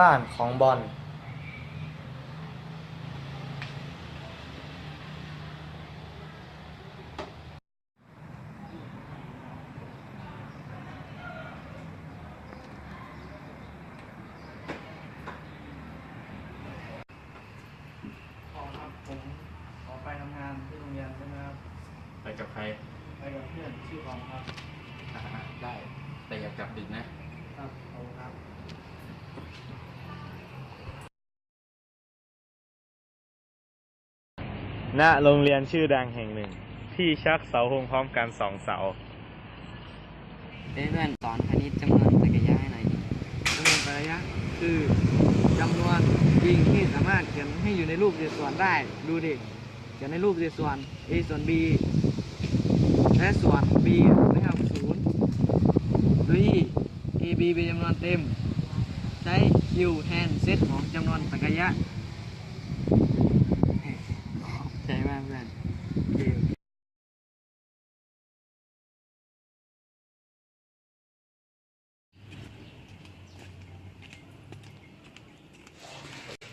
บ้านของบอลขอครับผมขอไปทำงานที่โรงเรียนใช่ไหมครับ ไปกับใคร ไปกับเพื่อนชื่อของครับอ่าได้ แต่อย่ากลับดึกนะ ณโรงเรียนชื่อดังแห่งหนึ่ง ที่ชักเสาธงพร้อมกันสองเสา เพื่อนสอนคณิตจำนวนตรรกะยะให้หน่อยดิจำนวนระยะคือจำนวนจริงที่สามารถเขียนให้อยู่ในรูปเศษส่วนได้ ดูดิเขียนในรูปเศษส่วน a ส่วน b และส่วน b ไม่เท่าศูนย์โดยที่ a b เป็นจำนวนเต็ม ใช้ q แทนเซตของจำนวนตรรกะยะ ใจมากเพื่อนเกม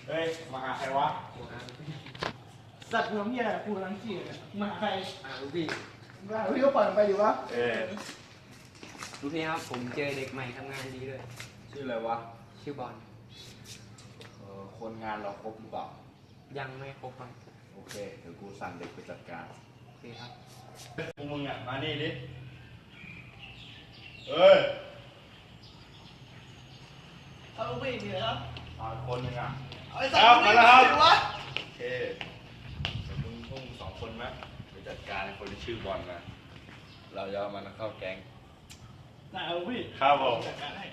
เฮ้ย มาหาใครวะ สัตว์เมืองเฮียกูกำลังจีบมาใครอ่าพี่ว่าพี่ก็ปล่อยมันไปดีวะเออลูกพี่ครับ ผมเจอเด็กใหม่ทำงานดีด้วย ชื่ออะไรวะ ชื่อบอล เออคนงานเราครบหรือเปล่า ยังไม่ครบครับ โอเค เดี๋ยวกูสั่งเด็กไปจัดการ โอเคครับ พวกมึงอะ มานี่ดิ เอ้ยเอาลูกพี่นี่ครับมาคนหนึ่งอะ เอาไอ้สัตว์มาแล้วครับลูกพี่วะโอเคเดี๋ยวมึงพวกมึงสองคนไหมไปจัดการไอ้คนที่ชื่อบอลนะเราจะเอามันเข้าแก๊งน่าเอาลูกพี่ครับผม จัดการให้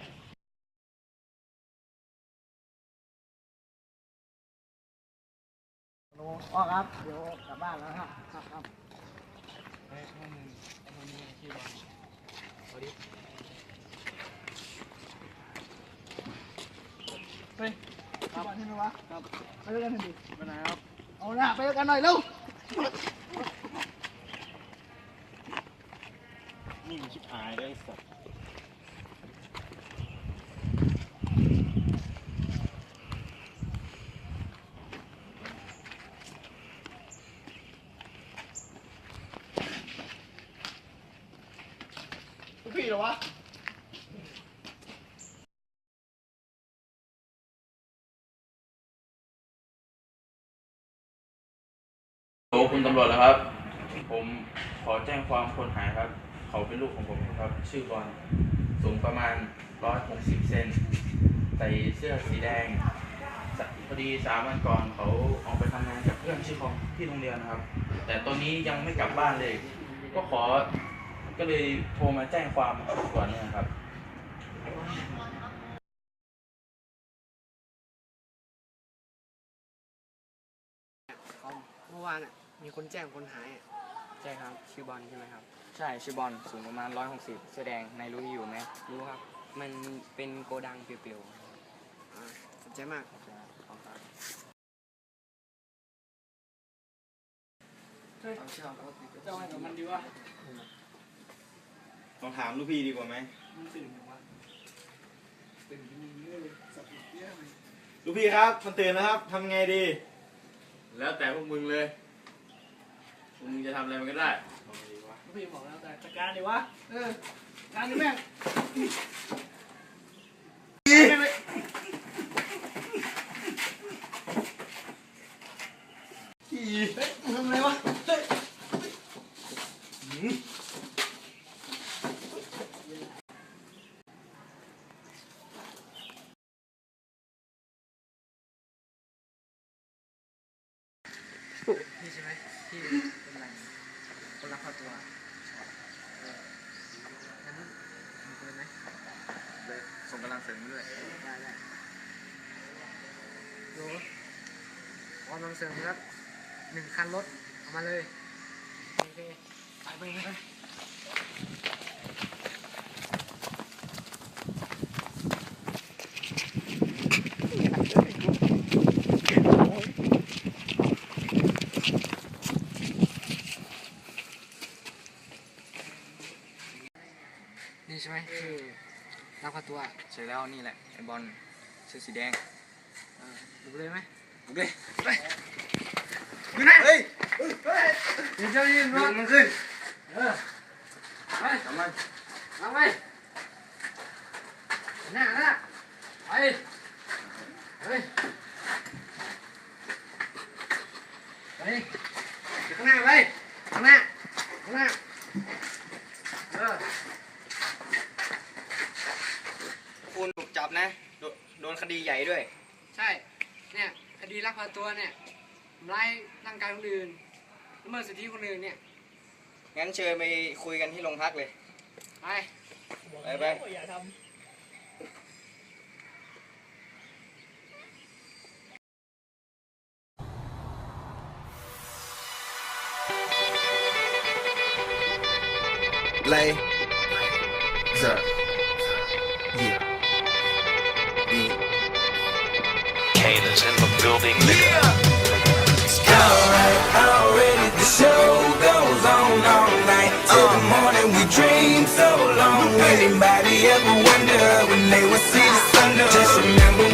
โอ้ครับ เดี๋ยวกลับบ้านแล้วครับครับครับเฮ้ยพวกมึงไอ้คนนี้ชื่อบอลเอาดิเฮ้ยกลับบ้านใช่ไหมวะครับไปด้วยกันเถอะดิไปไหนครับ เอาหน้าไปด้วยกันหน่อยเร็วนี่มันชิบหายได้สัตว์ ลูกพี่เหรอวะ โอ้ คุณตำรวจแล้วครับ ผมขอแจ้งความคนหายครับ เขาเป็นลูกของผมครับ ชื่อบอลสูงประมาณ 160 เซนใส่เสื้อสีแดงพอดีสามวันก่อนเขาออกไปทำงานกับเพื่อนชื่อของที่โรงเรียนนะครับ แต่ตอนนี้ยังไม่กลับบ้านเลย ก็ขอก็เลยโทรมาแจ้งความก่อนเนี่ยครับเมื่อวานอะ มีคนแจ้งคนหายอะใช่ครับ ชื่อบอลใช่ไหมครับ ใช่ชื่อบอลสูงประมาณ 160เสื้อแดงในรู้ที่อยู่ไหมรู้ครับ มันเป็นโกดังเปลี่ยวๆอ่าสนใจมากขอบคุณครับเฮ้ยเอาเชือกเอาเจ้าให้กับมันดีวะลองถามลูกพี่ดีกว่าไหม มันตื่นยังวะตื่นยังเยอะเลยสัตว์เยอะเลย ลูกพี่ครับ มันตื่นแล้วครับทำไงดี แล้วแต่พวกมึงเลยพวก มึงจะทำอะไรมันก็ได้ลูกพี่บอกแล้วแต่จัดการดีวะ เออ การดิแม่งไม่ไม่ขี่เฮ้ยมึงทำอะไรวะ เฮ้ย นี่ใช่ไหมที่เป็นอะไรคนรักพาตัวงั้นมีปืนไหมเลยส่งกำลังเสริมมาด้วยได้ได้ดูวอนลองเสริมครับหนึ่งคันรถเอามาเลยโอเคไปไปไป ใช่ไหมชื่อรักพาตัวใช่แล้วนี่แหละไอบอลเสื้อสีแดงเออดูเลยไหมบุกเลยอยู่ไหนเฮ้ยเดี๋ยวเจะยินรถมันขึ้นเออไปทำมันเอาไปหน้าหน้าไปเฮ้ยไปข้างหน้าไปข้างหน้าข้างหน้าเออ คุณถูกจับนะ โดนโดนคดีใหญ่ด้วย ใช่ เนี่ยคดีลักพาตัวเนี่ยทำร้ายร่างกายคนอื่นละเมิดสิทธิคนอื่นเนี่ย งั้นเชิญไปคุยกันที่โรงพักเลย ไป ไปไป Lay. Kane in the building. Alright, already the show goes on all night till the uh. morning. We dream so long. Anybody ever wonder when they would see the sun? Just remember